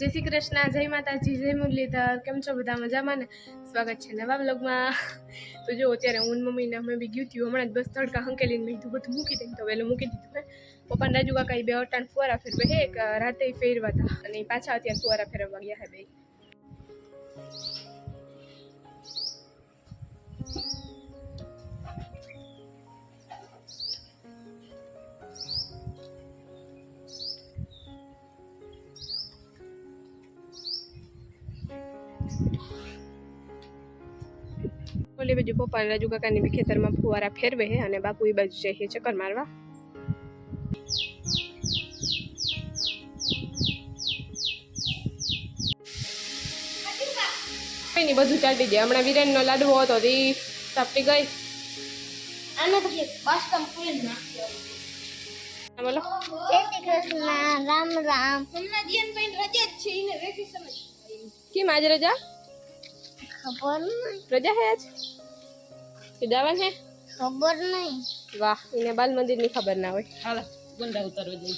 જય શ્રી કૃષ્ણ, જય માતાજી, જય મુરલીધર, કેમ છો બધા મજામાં ને? સ્વાગત છે નવા બ્લોગમાં તો જો, અત્યારે હું ને મમ્મીને અમે બી ગયું થયું હમણાં જ બસ તડકા હંકેલીને મેં કીધું, બધું મૂકી દઈને તો વહેલું મૂકી દીધું હે પપ્પાને રાજુ કાકા બે અટાણ ફુવારા ફેરવે હે રાતે ફેરવા હતા. અને પાછા અત્યારે ફુવારા ફેરવવા ગયા હે બે. ઓલી બાજુ પપ્પા રાજુ કાકાની બી ખેતરમાં ફુવારા ફેરવે હે અને બાપુ એ બાજુ જઈએ ચક્કર મારવા. કઈ નહીં બધું ચાટી જાય. હમણાં વિરેનનો લાડવો હતો તે ઈ સાપટી ગઈ. આના પછી બાસ્કમ પૂરી નાખ્યો બોલો. જય શ્રી કૃષ્ણ. રામ રામ. તમને દિયન ભાઈ રજા જ છે એને વેકેશન જ કેમ આજ રજા? ખબર નહીં. રજા હે આજ? જવાનું છે? ખબર નહીં. વાહ એને બાલ મંદિરની ખબર ના હોય. હાલો ગુંડા ઉતારવા જઈએ.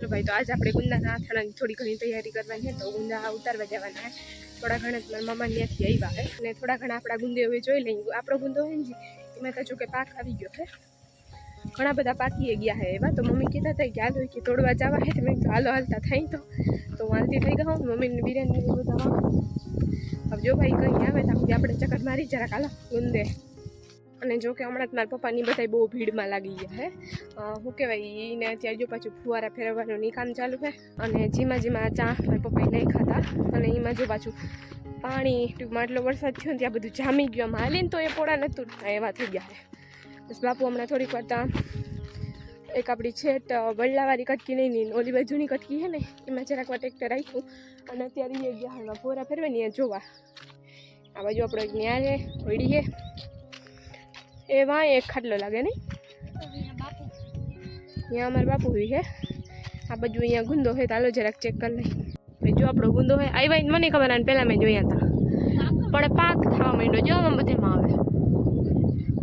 તો ભાઈ તો આજ આપણે ગુંદાના આથાણાની થોડી ઘણી તૈયારી કરવાની છે તો ગુંદા ઉતારવા જવાના છે. થોડા ઘણા મારા મામા ત્યાંથી આવ્યા છે અને થોડા ઘણા આપણા ગુંદે હવે જોઈ લઈએ આપણો ગુંદો હોય ને એમાં તો જો કે પાક આવી ગયો છે. ઘણા બધા પાકી ગયા હે એવા તો મમ્મી કહેતા હતા કે હાલો કે તોડવા જવા હે તો મેં હાલો હાલતા થાય તો. તો હું હાલતી થઈ ગયો મમ્મીને બિરયાની બધા હવે જો ભાઈ કંઈ આવે તો આપણે ચક્કર મારી જરાક હાલો ગુંદે અને જો કે હમણાં જ મારા પપ્પાની બધા બહુ ભીડમાં લાગી ગયા હે. શું કહેવાય એને અત્યારે જો પાછું ફુવારા ફેરવવાનું ની કામ ચાલુ છે. અને જીમાં જીમાં ચા મારા પપ્પાએ નહીં ખાતા અને એમાં જો પાછું પાણી ટૂંકમાં આટલો વરસાદ થયો ને ત્યાં બધું જામી ગયું. માલીને તો એ પોળા નહોતું એવા થઈ ગયા છે બસ બાપુ હમણાં થોડીક વાર ત્યાં એક આપણી છેટ વડલાવાળી કટકી નહીં નહીં, ઓલી બાજુની કટકી છે ને, એમાં જરાક વાર ટ્રેક્ટર રાખ્યું અને અત્યારે એ ગયા ફોરા ફેરવે એ જોવા. આ બાજુ આપણો એક ન્યા છે હોડી છે. એ વાંય એક ખાટલો લાગે નહીં. અહીંયા અમારા બાપુ હોય છે. આ બાજુ અહીંયા ગુંદો છે ચાલો જરાક ચેક કરી લઈ જો આપણો ગુંદો હોય આવ્યા મને ખબર આવે પહેલાં મેં જોયા હતા. પણ પાક થવા માંડ્યો, જો આમાં બધેમાં આવે.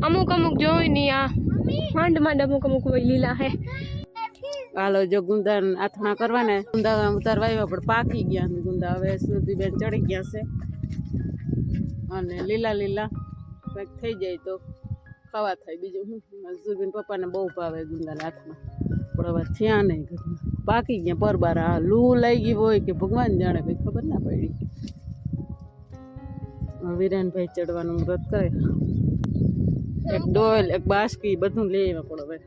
અમુક અમુક જોઈ નહીં આ. માંડ માંડ અમુક અમુક લીલા હે. હાલો, જો ગુંદા આથણા કરવાને ગુંદા ઉતારવા આવ્યા, પણ પાકી ગયા ગુંદા. હવે સુધી બેન ચડી ગયા છે. અને લીલા લીલા કંઈક થઈ જાય તો ખાવા થાય. બીજું શું? સુબીન પપ્પાને બહુ ભાવે ગુંદાના હાથમાં પણ હવે થયા નહીં ઘરમાં. પાકી ગયા, પરબાર. આ લૂ લઈ ગઈ હોય કે ભગવાન જાણે, કંઈ ખબર ના પડી. વિરાનભાઈ ચડવાનું વ્રત કરે. એક ડોલ, એક બાસ્કી, બધું લઈ આવ્યા પણ હવે.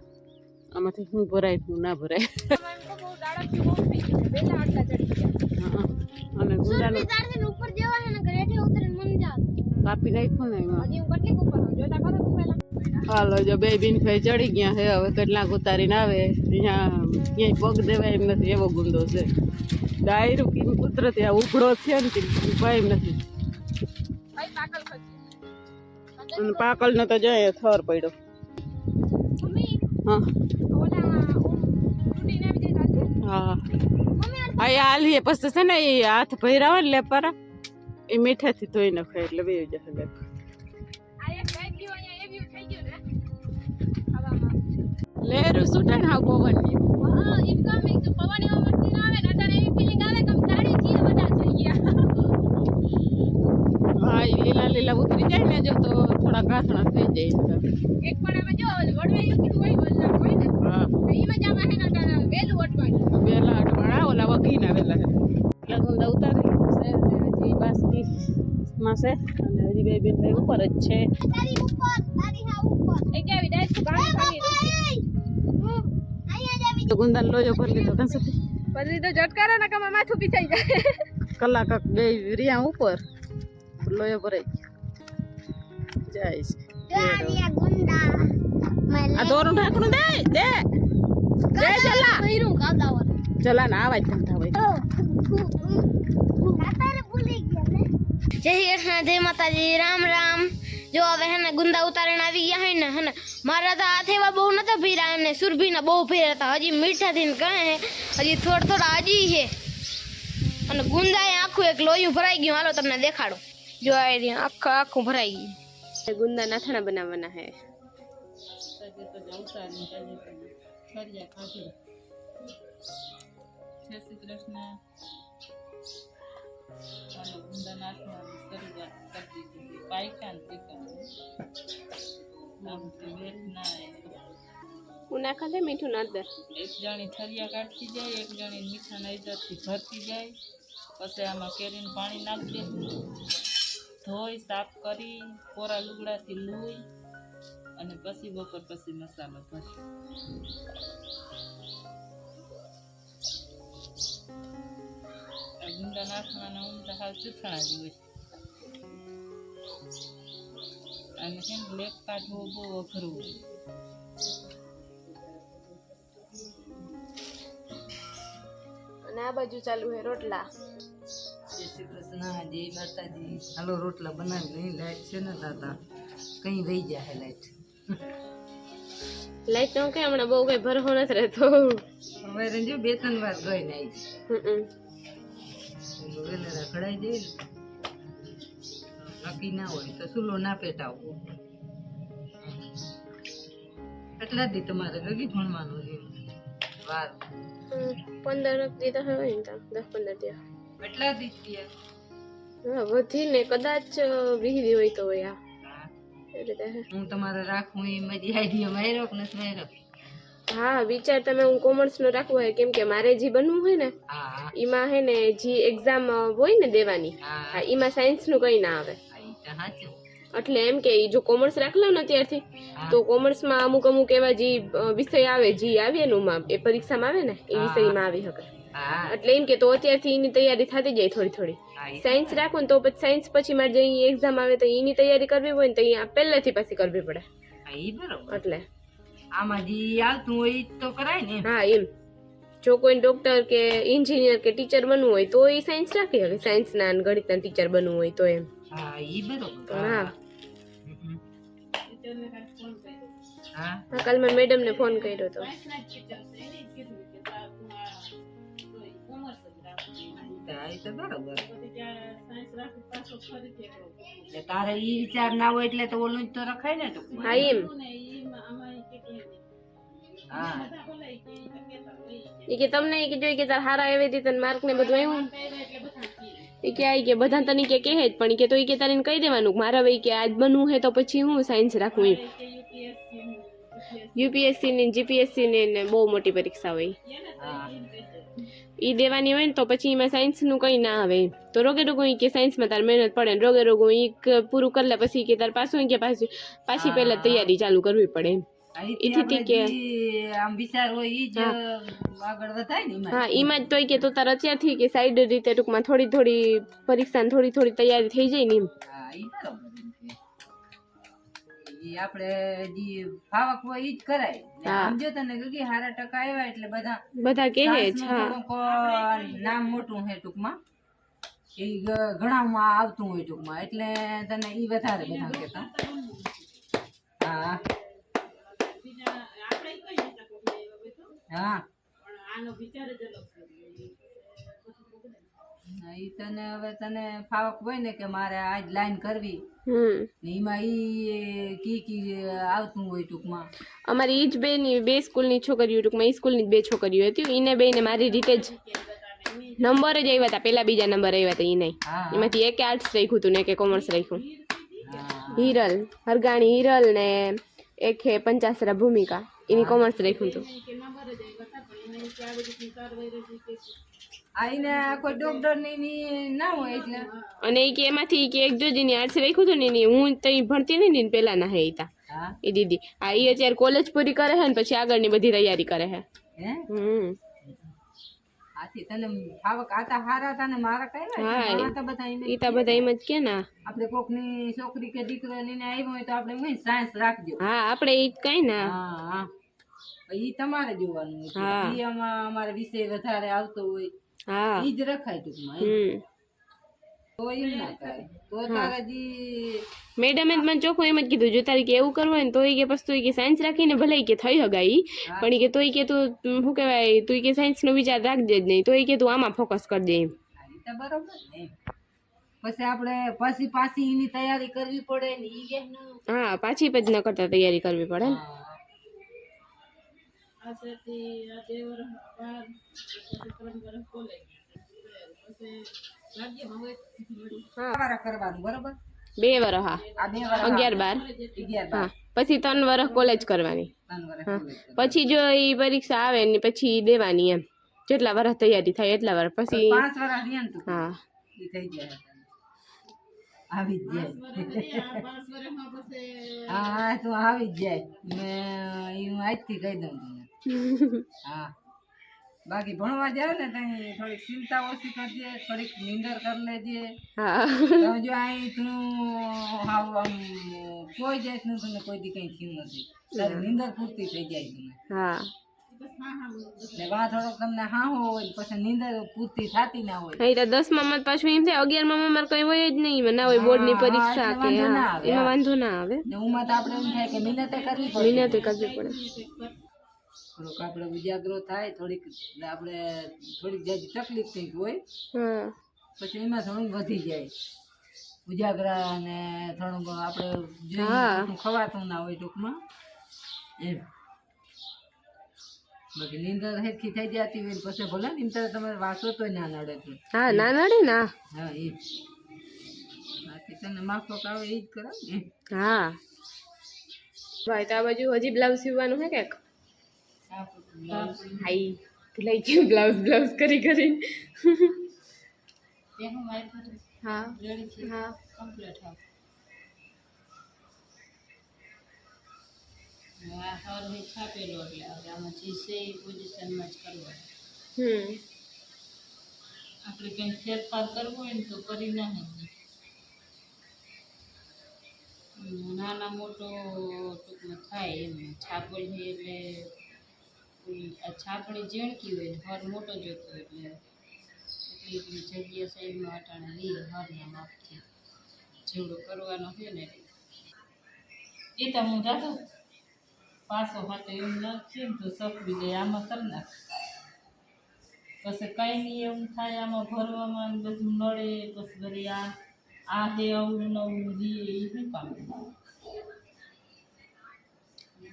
આમાંથી શું ભરાય શું ના ભરાય. અને ગુંડાનું ઉપર કાપી નાખ્યું હાલો, જો બે બિન ભાઈ ચડી ગયા છે, હવે કેટલાક ઉતારીને આવે. ત્યાં ક્યાંય પગ દેવાય એમ નથી, એવો ગુંદો છે. ડાયરું કે કુદરતી, આ ઉભળો છે ને ભાઈ નથી. અને પાકલ ને તો જાય થર પડ્યો. હા. હા. અહીંયા એ આલીએ પછી છે ને એ હાથ ભર્યા હોય ને લેપારા, એ મીઠાથી ધોઈ નાખે એટલે બે જશે લેપ ને લેરું સુટે ને હા, એમ કામ પવન એવા ના આવે ને એવી ફિલિંગ આવે કે દાડી છીએ, બધા થઈ ગયા. એ લીલા લીલા ઉતરી જાય ને જો તો થોડા કાથણા થઈ જાય એક પણ આમાં જો વડવાઈ કીધું હોય વલ્લભ હોય ને હા. તો એમાં જ આમાં હે ને અટાણે વહેલું વેલા અટવાણા ઓલા વગીના વેલા. છે એટલા ગુંદા ઉતારી છે હજી બાસકી માં છે અને હજી બે બેન ભાઈ ઉપર જ છે. તારી ઉપર તારી હા ઉપર. એ કેવી ડાયરેક્ટ પાણી પાણી તો ગુંદાને લોયો ભરી લીધો કાં સુધી પછી તો ઝટકારા ના કામ માથું પીસાઈ જાય. કલાક બે રિયા ઉપર. લોયો ભરાઈ ગયો જાય છે ગાડિયા ગુંડા મેં આ દોરું ઢાંકણું દે દે દે જલા ભર્યું કાદાવર જલા ના આવાજ ધંધા હોય કાતારે ભૂલી ગયા જય કૃષ્ણ જય માતાજી રામ રામ જો હવે હે ને ગુંદા ઉતારીને આવી ગયા હે ને હે ને મારા તો હાથ એવા બહુ નતા ભીરા અને સુરભીના બહુ ભીરા હતા હજી મીઠા થઈને કહે હે હજી થોડા થોડા હજી છે અને ગુંદા આખું એક લોયું ભરાઈ ગયું હાલો તમને દેખાડો જો આ રહ્યું આખું આખું ભરાઈ ગયું ગુંદા નાથણા બનાવવાના હે જય શ્રી કૃષ્ણ ચાલો ગુંદા નાખવાની શરૂઆત કરી દીધી પાયકા ને પીકા આમથી વેત ના આવે. હું નાખા દે મીઠું નાખ દે એક જણી થરિયા કાઢતી જાય એક જણી મીઠા નૈદરથી ભરતી જાય પછી આમાં કેરીનું પાણી નાખી દે ધોઈ, સાફ કરી, કોરા લુગડાથી લૂઈ અને પછી બપોર પછી મસાલો ભરશું. ગુંડા નાખવાના ઊંડા હાવ ચૂથણા જ હોય. અને છે ને લેપ કાઢવો બહુ અઘરું અને આ બાજુ ચાલુ હોય રોટલા. શ્રી કૃષ્ણ જય માતાજી. હાલો રોટલા બનાવી નહીં લાઈટ છે ને દાદા? કઈ રહી જાય લાઈટ લાઈટ નો કે હમણાં બહુ કઈ ભરવો નથી રહેતો. હવે રંજુ બે ત્રણ વાર ગઈ ને આવી હમ. વેલે રખડાઈ જઈ નક્કી ના હોય તો સુલો ના પેટાવો. કેટલા દી તમારે લગી ભણવાનું છે. વાર. પંદર દી તો હોય ને દસ પંદર દી કેટલા દી હા? વધીને કદાચ વીસ હોય તો હોય આ. હા. તમારે રાખું એ મારી આઈડિયા માર્યો કે નથી માર્યો? હા વિચાર તમે હું કોમર્સ નો રાખવો હોય કેમ કે મારે જે બનવું હોય ને એમાં હે ને જે એક્ઝામ હોય ને દેવાની હા. એમાં સાયન્સનું કઈ ના આવે. એટલે એમ કે જો કોમર્સ રાખ લઉં ને ત્યારથી. તો કોમર્સમાં અમુક અમુક એવા જે વિષય આવે જે આવે ને ઉમાં એ પરીક્ષામાં આવે ને એ. વિષયમાં આવી શકે. એટલે એમ કે તો અત્યારથી એની તૈયારી થતી જાય થોડી થોડી. સાયન્સ રાખો ને તો પછી સાયન્સ પછી મારે જે એક્ઝામ આવે તો એની તૈયારી કરવી હોય ને તો અહીંયા પહેલેથી પછી કરવી પડે. એટલે. આમાં જે આવતું હોય તો કરાય ને હા એમ. જો કોઈ ડોક્ટર કે એન્જિનિયર કે ટીચર બનવું હોય તો એ સાયન્સ રાખી. શકે સાયન્સના ગણિત ગણિતના ટીચર બનવું હોય તો એમ. બરોબર. હા. હા. કાલ મેં મેડમ ને ફોન કર્યો હતો તારે ઈ વિચાર ના હોય એટલે તો ઓલું જ તો રખાય ને ટૂંકમાં. હા એમ હા. એ કે તમને કે જોઈ કે તાર હારા એવી રીતે માર્ક ને બધું આવ્યું એ કે આઈ કે બધા તને કે કહે જ પણ કે તો ઈ કે તારે કહી દેવાનું કે મારા ભાઈ કે આજ બનવું હે તો પછી હું સાયન્સ રાખું એમ. યુપીએસસી ની જીપીએસસી ની ને બહુ મોટી પરીક્ષા હોય. ઈ દેવાની હોય ને તો પછી એમાં સાયન્સનું કંઈ ના આવે. તો રોગે રોગું એ કે સાયન્સમાં તાર મહેનત પડે ને રોગે રોગું ઈ પૂરું કરલે પછી કે તાર પાછું કે પાછી પાછી પહેલા તૈયારી ચાલુ કરવી પડે એથી કે- આમ વિચાર હોય ઈ જ આગળ વધાય ને હા એમાં જ તોય કે તો તાર અત્યારથી કે સાઈડ રીતે ટૂંકમાં થોડી થોડી પરીક્ષાની થોડી થોડી તૈયારી થઈ જાય ને એમ. હા આપણે જી ફાવક હોય ઈ જ કરાય. ને હા. આમ જો તને કે હારા ટકા આવ્યા એટલે બધા બધા કહે જ સાસનું નામ મોટું હે ટૂંકમાં. એ ઘણા ઘણામાં આવતું હોય ટૂંકમાં. એટલે તને ઈ વધારે બધા કહેતા. હા. હા. હા, ઈ તને હવે તને ફાવક હોય ને કે મારે આજ લાઈન કરવી એમાં ઈ કી કી આવતું હોય ટૂંકમાં. અમારી ઈ જ બે ની બે સ્કૂલની છોકરીઓ ટૂંકમાં ઈ સ્કૂલની બે છોકરીઓ હતી. ઈને બેને મારી રીતે જ નંબર જ આવ્યા હતા. પેલા બીજા નંબર આવ્યા હતા ઈ નહીં એમાંથી એકે આર્ટ્સ રાખ્યું હતું ને એકે કોમર્સ રાખ્યું. હિરલ હરગાણી હિરલ ને એક હે પંચાસરા ભૂમિકા. એની કોમર્સ રાખ્યું હતું. આ એને કોઈ. ડોક્ટરની ની ના હોય એટલે. અને કે એમાંથી કે એક જો જેની આર્ટ્સ રાખ્યું હતું ને હું તઈ ભણતી નહીં ને પેલા ના હે તા. એ દીદી. આ એ અત્યારે કોલેજ પૂરી કરે છે ને પછી આગળની બધી તૈયારી કરે છે હે? હમ. આથી તને ફાવક આતા હારા હતા ને મારા કઈ હા, એ- બધા એમ જ ઈ તા બધા એમ જ કે ના. આપણે કોકની છોકરી કે દીકરો ને આવ્યો હોય તો આપણે હું સાયન્સ રાખજો. હા આપણે ઈ કઈ ના. હા હા. ઈ તમારે જોવાનું હા. ઈ અમારે વિષય વધારે આવતો હોય. હા ઈ જ રખાય ટૂંકમાં એમ. હમ તો એમ ના કરાય તો તારે જી મેડમે જ મને ચોખ્ખું એમ જ કીધું જો તારે કે એવું કરવું હોય ને તો ઈ કે પછી તું ઈ કે સાયન્સ રાખીને ભલે ઈ કે થઈ હગાય ઈ. પણ ઈ કે તો ઈ કે તું ઉમ, શું કહેવાય તું ઈ કે સાયન્સ નો વિચાર રાખજે જ નહીં તો ઈ કે તું આમાં ફોકસ કરજે એમ હા, ઈ તો બરોબર ને એમ. પછી આપણે પછી પાછી એની તૈયારી કરવી પડે ને ઈ કેમ ન હા પાછી પછી ન કરતા તૈયારી કરવી પડે ને હા. આ સેથી આ બે વર્ષ બાર પછી ત્રણ વર્ષ કોલેજ પછી ભાગ્યમાં હોય વળી હા સવારે કરવાનું બરોબર બે વરસ હા આ બે વાર અગિયાર બાર હા પછી ત્રણ વરસ કોલેજ કરવાની હા પછી જો એ પરીક્ષા આવે ને પછી દેવાની એમ જેટલા વર્ષ તૈયારી થાય એટલા વર્ષ પછી વર્ષ હા ઈ થઈ જાય આવી જ જાય પાંચ વર્ષમાં પછી હા તો આવી જ જાય મેં હું આજથી કહી દઉં હા. બાકી ભણવા જાવ ને તઈ થોડીક ચિંતા ઓછી કરજે થોડીક નિંદર કરી લેજે. જો અહીં તું હાવ આમ કોઈ જાય તને કોઈ દી કઈ થયું નથી. તારી નીંદર પૂરતી થઈ જાય તને હા. ને વા થોડોક તમને હા હોય પછી નીંદર પૂરતી થતી ના હોય. તો દસમામાં મત પાછું એમ થાય અગિયારમાં મારે કઈ હોય જ નહીં ના હોય બોર્ડની પરીક્ષા કે વાંધો ના આવે, એમાં વાંધો ના આવે. ને ઉમાં તો આપણે એમ થાય કે મહેનતે કરવી પડે. મહેનત કરવી પડે. થોડોક આપણે ઉજાગરો થાય થોડીક આપણે થોડીક જાજી તકલીફ કંઈક હોય હા પછી એમાં થોડુંક વધી જાય. ઉજાગરા ને થોડુંક આપણે ખવાતું ના હોય ટૂંકમાં. એમ. બાકી નીંદર હેરખી થઈ જતી હોય પછી ભલે નિંદર તમારે વાંચો તો ના નડે તો. હા ના નડે ના? હા એ બાકી તને માફક આવે એ જ કરો ને. હા. ભાઈ તો આ બાજુ હજી બ્લાઉઝ સીવવાનું હે કંઈક હાઈ. ભૂલાઈ ગયું બ્લાઉઝ બ્લાઉઝ કરી કરીને. હા હા છાપેલો એટલે હવે આમાં જે છે એ પોઝિશનમાં જ કરવાનું. હમ. આપણે કંઈ ફેરફાર કરવો હોય ને તો કરી નાખે. નાના મોટો ટૂંકમાં થાય એમ. છાપેલ છે એટલે છાપણી ઝીણકી હોય હર મોટો જોતો એટલે એટલી જગ્યા સાઈડમાં અટાણે લઈએ હરના માપથી જેવડો કરવાનો છે ને. એ તો હું જાતો પાછો હાથે એમ નાખીએ ને તો સપવી જાય, આમાં કરી નાખ પછી કઈ નહીં એવું થાય, આમાં ભરવામાં બધું નડે, પછી વળી આ આ હે, આવું નવું રીએ, એ શું કામ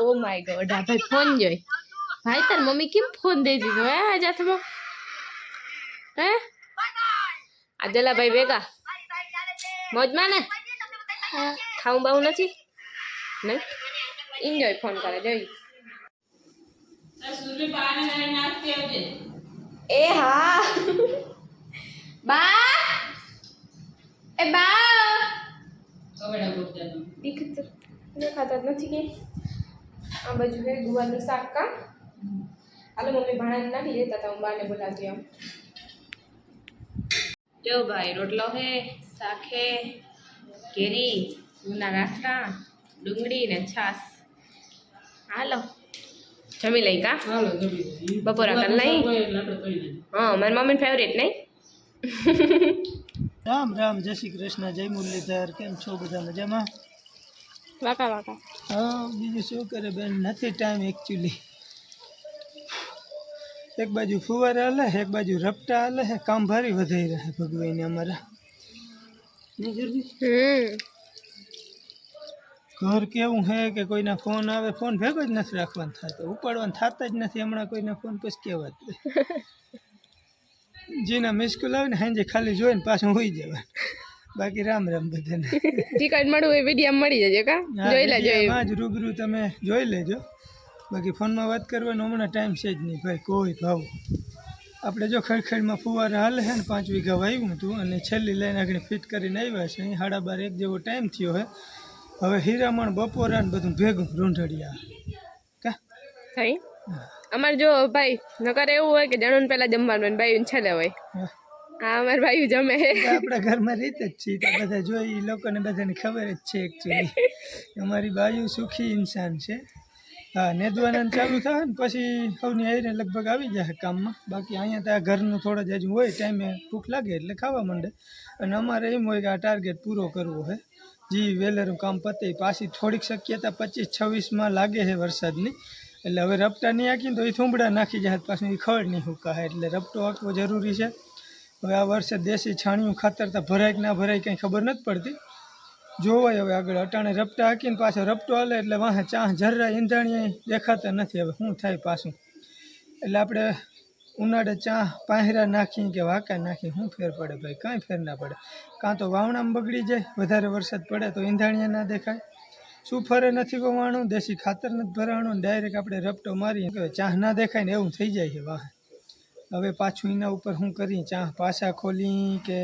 ઓ માય ગોડ આ ભાઈ ફોન જોઈ. ભાઈ તાર મમ્મી કેમ ફોન દઈ દીધો? હે આજ હાથમાં હે? આ જલા ભાઈ ભેગા. મોજમાં ને? ખાવું બાવું નથી? નહીં? એન્જોય ફોન કરે જોઈ. એ હા. બા? એ બા? દેખાતા નથી કે? આ બાજુ હે ગુવારનું શાક કા? હાલો મમ્મી ભાણાને નાખી દેતા હતા હું બાને બોલાવતી આમ જો ભાઈ રોટલો હે શાક હે કેરી ગુના રાઠા ડુંગળી ને છાસ હાલો જમી લઈ કા? બપોરા કર દઈએ હા મારી મમ્મી ફેવરેટ નહીં? રામ રામ જય શ્રી કૃષ્ણ જય મુરલીધર કેમ છો બધા મજામાં? વાકા વાકા. હા બીજું શું કરે બેન? નથી ટાઈમ એકચ્યુઅલી એક બાજુ ફુવાર હાલે એક બાજુ રપટા હાલે છે કામ ભારી વધારી રહે ભગવાઈને અમારા. ઘર કેવું હે કે કોઈના ફોન આવે? ફોન ભેગો જ નથી રાખવાનું થતો. ઉપાડવાનું થતા જ નથી હમણાં કોઈના ફોન પછી કહેવા જ જેના મિસકુલ આવે ને સાંજે ખાલી જોઈને પાછું હોઈ જવાનું બાકી રામ રામ બધાને. ટિકટ મળવું એ વીડિયો મળી જજો કા? જોઈ લેજો જ રૂબરૂ તમે જોઈ લેજો. બાકી ફોનમાં વાત કરવાનો હમણાં ટાઈમ છે જ નહીં ભાઈ કોઈ ભાવ. આપણે જો ખડખડમાં ફુવારા હાલે છે ને પાંચ વીઘા વાવ્યું હતું અને છેલ્લી લાઈન આગળ ફિટ કરીને આવ્યા છે. અહીં સાડા બાર એક જેવો ટાઈમ થયો છે. હવે હીરામણ બપોરા ને બધું ભેગું રૂંઢડિયા. કા? થઈ? અમારે જો ભાઈ નકર એવું હોય કે જણું પેલા જમવાનું ને ભાઈ છેલ્લે હોય. હા. અમાર ભાઈ જમે. આપણા ઘરમાં રીત જ છે બધા જોઈ એ લોકોને બધાને ખબર જ છે એકચ્યુઅલી અમારી બાયુ સુખી ઇન્સાન છે. હા, નેદવાના ચાલુ થાય ને પછી સૌની આવીને લગભગ આવી જાય કામમાં. બાકી અહીંયા ત્યાં ઘરનું થોડા જ હજુ હોય, ટાઈમે ભૂખ લાગે એટલે ખાવા માંડે. અને અમારે એમ હોય કે આ ટાર્ગેટ પૂરો કરવો છે જી વેલરનું કામ પતે, પાછી થોડીક શક્યતા પચીસ છવ્વીસમાં લાગે છે વરસાદની. એટલે હવે રપટા નહીં આંકીને તો એ થૂંબડા નાખી જાય, પાછું એ ખડ નહીં હુકાય. એટલે રપટો આંકવો જરૂરી છે. હવે આ વર્ષે દેશી છાણિયું ખાતર તો ભરાય કે ના ભરાય કંઈ ખબર નથી પડતી. જોવાય હવે આગળ. અટાણે રપટા હાકીને પાછો રપટો હાલે એટલે વાહે ચા જર્રા ઈંધાણી દેખાતા નથી. હવે શું થાય પાછું? એટલે આપણે ઉનાળે ચા પાંહરા નાખી કે વાંકા નાખી શું ફેર પડે ભાઈ? કાંઈ ફેર ના પડે. કાં તો વાવણામાં બગડી જાય, વધારે વરસાદ પડે તો ઈંધાણિયા ના દેખાય. શું ફરે નથી ગોવાણું દેશી ખાતર નથી ભરાણું. ડાયરેક્ટ આપણે રપટો મારી કે ચા ના દેખાય ને એવું થઈ જાય છે વાહ. હવે પાછું એના ઉપર શું કરી ચા પાછા ખોલી કે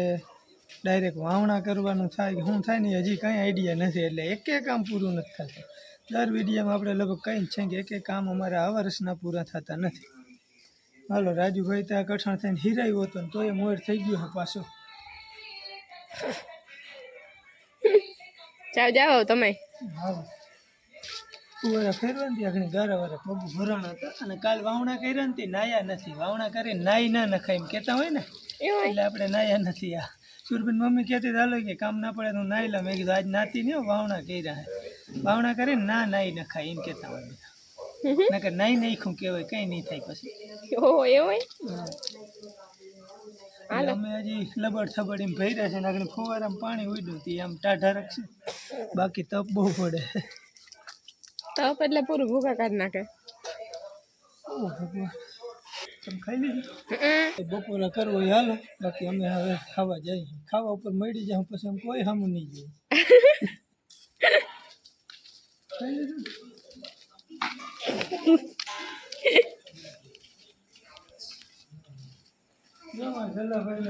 ડાયરેક્ટ વાવણા કરવાનું થાય કે શું થાય ને હજી કાંઈ આઈડિયા નથી. એટલે એકે કામ પૂરું નથી થતું. દર વિડીયામાં આપણે લગભગ કંઈ જ છે કે એકે કામ અમારા આ વર્ષના પૂરા થતા નથી. હાલો રાજુભાઈ ત્યાં કઠણ થઈને હીરાયો હતો ને તોય મોર થઈ ગયો પાછો. જાઓ જાઓ તમે. હા ફુવારા ફેરવા ને આગળ ગારા વારે પગ ભરાણા હતા. અને કાલ વાવણા કર્યા ને તે નાયા નથી. વાવણા કરી નાઈ ના નખાય એમ કહેતા હોય ને એટલે આપણે નાયા નથી આ. સુરબીન મમ્મી કહેતી હાલો કે કામ ના પડે તો નાઈ લા મેં કીધું આજ નાતી નહીં વાવણા કર્યા વાવણા કરીને ના નાઈ નખાય એમ કહેતા હોય બધા. નકર નાઈ નાખ્યું કહેવાય કંઈ નહીં થાય પછી. ઓહો એવું અમે હજી લબડ થબડ એમ ભર્યા છે ને આગળ ફુવારામાં પાણી ઉડ્યું હતી આમ ટાઢા રાખશે. બાકી તપ બહુ પડે. તપ એટલે પૂરું ભૂકા કાઢી નાખે. હમ. બપોરે કરવો હાલો. બાકી અમે હવે ખાવા જઈએ. ખાવા ઉપર મળી જાય પછી અમે કોઈ સામું નહીં જોઈએ.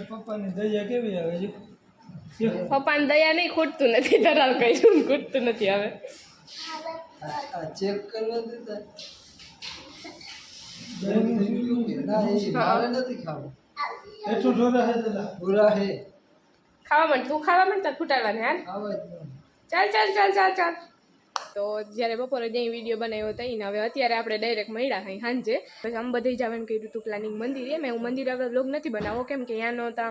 પપ્પાની દયા કેવી આવે છે પપ્પાને દયા નહીં ખૂટતું નથી. ધરાવ કઈ ખૂટતું નથી હવે. આ ચેક કરવા દેતા એટલું ઢોરા હે દાદા ખાવા ખાવા માંડ તું ખાવા માંડ તાર ખૂટાડવાને હાલ ચાલ ચાલ ચાલ ચાલ ચાલ તો જ્યારે બપોરે જે વીડિયો બનાવ્યો હતો એને હવે અત્યારે આપણે ડાયરેક્ટ મળ્યા અહીં સાંજે પછી આમ બધે જવાનું કર્યું હતું પ્લાનિંગ મંદિરે મેં હું મંદિરે હવે બ્લોગ નથી બનાવવો કેમ કે યાનો તો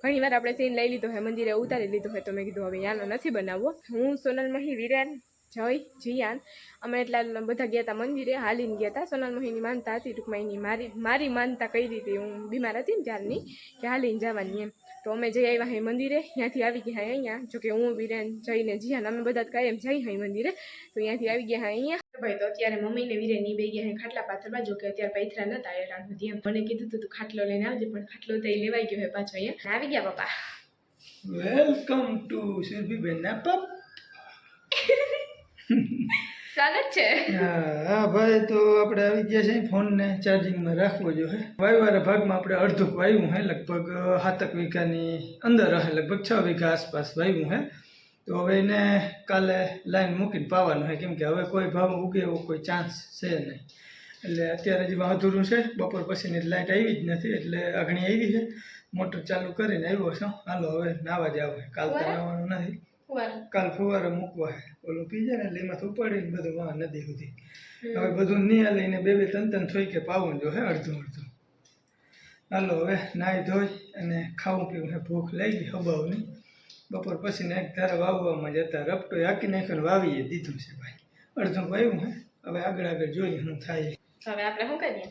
ઘણી વાર આપણે સીન લઈ લીધો હોય મંદિરે ઉતારી લીધો હોય તો મેં કીધું હવે યાનો નથી બનાવવો. હું સોનલ મહી વિરાન જય જીયાન. અમે એટલા બધા ગયા હતા મંદિરે હાલીને ગયા હતા સોનલ મહીની માનતા હતી ટૂંકમાં એની મારી મારી માનતા કરી હતી હું બીમાર હતી ને ત્યારની કે હાલીને જવાની એમ. તો અમે જઈ આવ્યા હે મંદિરે ત્યાંથી આવી ગયા હે અહીંયા. જોકે હું વિરેન જઈને જીયાન અમે બધા જ કાયમ જઈ હઈ મંદિરે. તો ત્યાંથી આવી ગયા હે અહીંયા. ભાઈ તો અત્યારે મમ્મી ને વીરે ની બે ગયા હે ખાટલા પાથરવા જો કે અત્યારે પૈથરા નતા એ રાત સુધી એમ. મને કીધું તું તું ખાટલો લઈને આવજે પણ ખાટલો તો લેવાઈ ગયો હે પાછો અહીંયા. આવી ગયા પપ્પા. વેલકમ ટુ સુરભીબેન ના પપ સ્વાગત છે. હા ભાઈ તો આપણે આવી ગયા છે ફોનને ચાર્જિંગમાં રાખવો જોઈએ વાયવાળા ભાગમાં આપણે અડધું વાવ્યું હે લગભગ સાતક વીઘાની અંદર હે લગભગ છ વીઘા આસપાસ વાવ્યું હે. તો હવે એને કાલે લાઈન મૂકીને પાવાનું હોય કેમ કે હવે કોઈ ભાવ ઉગે એવો કોઈ ચાન્સ છે નહીં. એટલે અત્યારે હજી અધૂરું છે બપોર પછીની લાઇટ આવી જ નથી એટલે અઘણી આવી છે. મોટર ચાલુ કરીને આવ્યો છું. હાલો હવે નાવા જાવ કાલ તો નાવાનું નથી. કાલ ફુવારો મૂકવા હે ઓલું પી જાય ને એટલે એમાંથી ઉપાડીને બધું વાહ નદી સુધી. હવે બધું નિયા લઈને બે બે ત્રણ ત્રણ થોઈ કે પાવું જો હે અડધું અડધું. હાલો હવે નાહી ધોઈ અને ખાવું પીવું હે ભૂખ લાગી હબાવની. બપોર પછી ને એક ધારા વાવવામાં જતા રપટો હાકી નાખ્યો વાવીએ દીધું છે ભાઈ. અડધું વાવ્યું હે. હવે આગળ આગળ જોઈએ હું થાય. હવે આપણે શું કરીએ?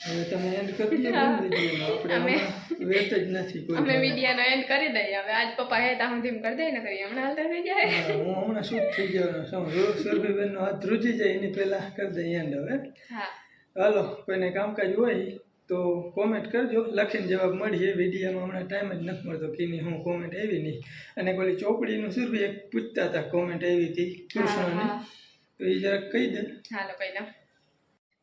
હવે તમે એન્ડ કરી દો આપણે અમે- હમણાં જ નથી કોઈ અમે વિડીયોનો એન્ડ કરી દઈએ. હવે આજ પપ્પા હે ત્યાં સુધી કરી દઈએ ને કરીએ હમણાં હાલતા થઈ જાય. હું હમણાં શૂટ થઈ ગયો. છું રોજ સુરભીબેનનો હાથ ધ્રુજી જાય એની પહેલા કરી દઈએ એન્ડ હવે. હા. હાલો કોઈને કામકાજ હોય તો કોમેન્ટ કરજો. લખીને જવાબ મળીએ. વિડીયામાં હમણાં ટાઈમ જ નથી મળતો. કીની હું કોમેન્ટ આવી નહીં. અને પેલી ચોપડીનું શું એક પૂછતા હતા કોમેન્ટ આવી હતી કૃષ્ણની. તો એ જરાક કહી દે. હાલો પહેલા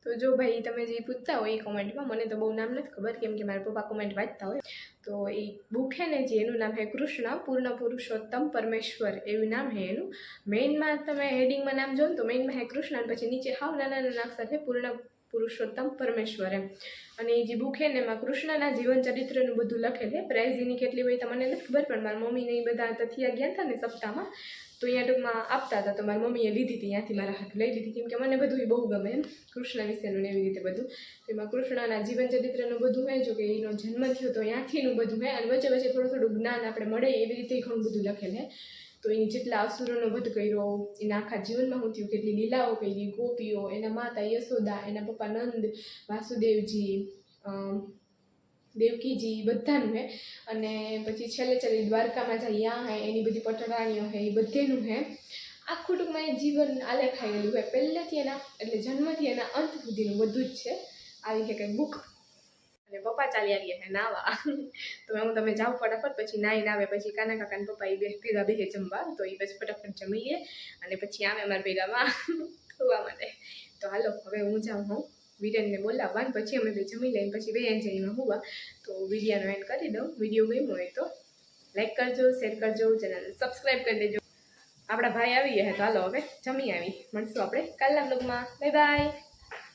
તો જો ભાઈ તમે જે પૂછતા હોય એ કોમેન્ટમાં, મને તો બહુ નામ નથી ખબર, કેમ કે મારા પપ્પા કોમેન્ટ વાંચતા હોય. તો એ બુક છે ને, જે એનું નામ છે કૃષ્ણ, પૂર્ણ પુરુષોત્તમ પરમેશ્વર, એવું નામ છે એનું. મેઇનમાં તમે હેડિંગમાં નામ જો તો મેઇનમાં છે કૃષ્ણ, અને પછી નીચે હાવ નાના નાના અક્ષર છે પૂર્ણ પુરુષોત્તમ પરમેશ્વર એમ. અને એ જે બુક છે ને, એમાં કૃષ્ણના જીવન ચરિત્રનું બધું લખેલ છે. પ્રાઇઝ એની કેટલી હોય તો મને નથી ખબર, પણ મારા મમ્મીને એ બધા તથિયા ગયા હતા ને સપ્તાહમાં. તો અહીંયા ટૂંકમાં આપતા હતા તો મારી મમ્મીએ લીધી હતી, ત્યાંથી મારા હાથ લઈ લીધી કેમ કે મને બધું એ બહુ ગમે એમ, કૃષ્ણ વિશેનું એવી રીતે બધું. તો એમાં કૃષ્ણના જીવન ચરિત્રનું બધું હોય જો કે એનો જન્મ થયો તો ત્યાંથીનું બધું હોય. અને વચ્ચે વચ્ચે થોડું થોડું જ્ઞાન આપણે મળે એવી રીતે ઘણું બધું લખેલ હે. તો એની જેટલા અસુરોનો વધ કર્યો, એના આખા જીવનમાં શું થયું, કેટલી લીલાઓ કરી ગોપીઓ, એના માતા યશોદા, એના પપ્પા નંદ, વાસુદેવજી દેવકીજી બધાનું હે. અને પછી છેલ્લે છેલ્લે દ્વારકામાં જાય હે, એની બધી પટરાણીઓ હે, એ બધેનું હે. આખું ટૂંકમાં એ જીવન આલેખાયેલું હે. પહેલેથી એના, એટલે જન્મથી એના અંત સુધીનું બધું જ છે. આવી છે કંઈ બુક અને પપ્પા ચાલી આવીએ હે નાવા. તો હું તમે જાઓ ફટાફટ, પછી નાઈને આવે પછી કાના કાકા ને પપ્પા એ બે ભેગા બેસે જમવા. તો એ પછી ફટાફટ જમી લે અને પછી આવે અમારા ભેગામાં ખોવા માટે. તો હાલો, હવે હું જાઉં, હું. વિરેનને બોલાવવા ને પછી અમે બે જમી લઈને પછી બે એન્જોયમાં હોવા. તો વિડીયોનો એન્ડ કરી દઉં. વીડિયો ગમ્યો હોય તો લાઈક કરજો શેર કરજો ચેનલ સબસ્ક્રાઈબ કરી દેજો. આપણા ભાઈ આવી ગયા તો હાલો હવે જમી આવી. મળશું આપણે કાલના બ્લોગમાં બાય બાય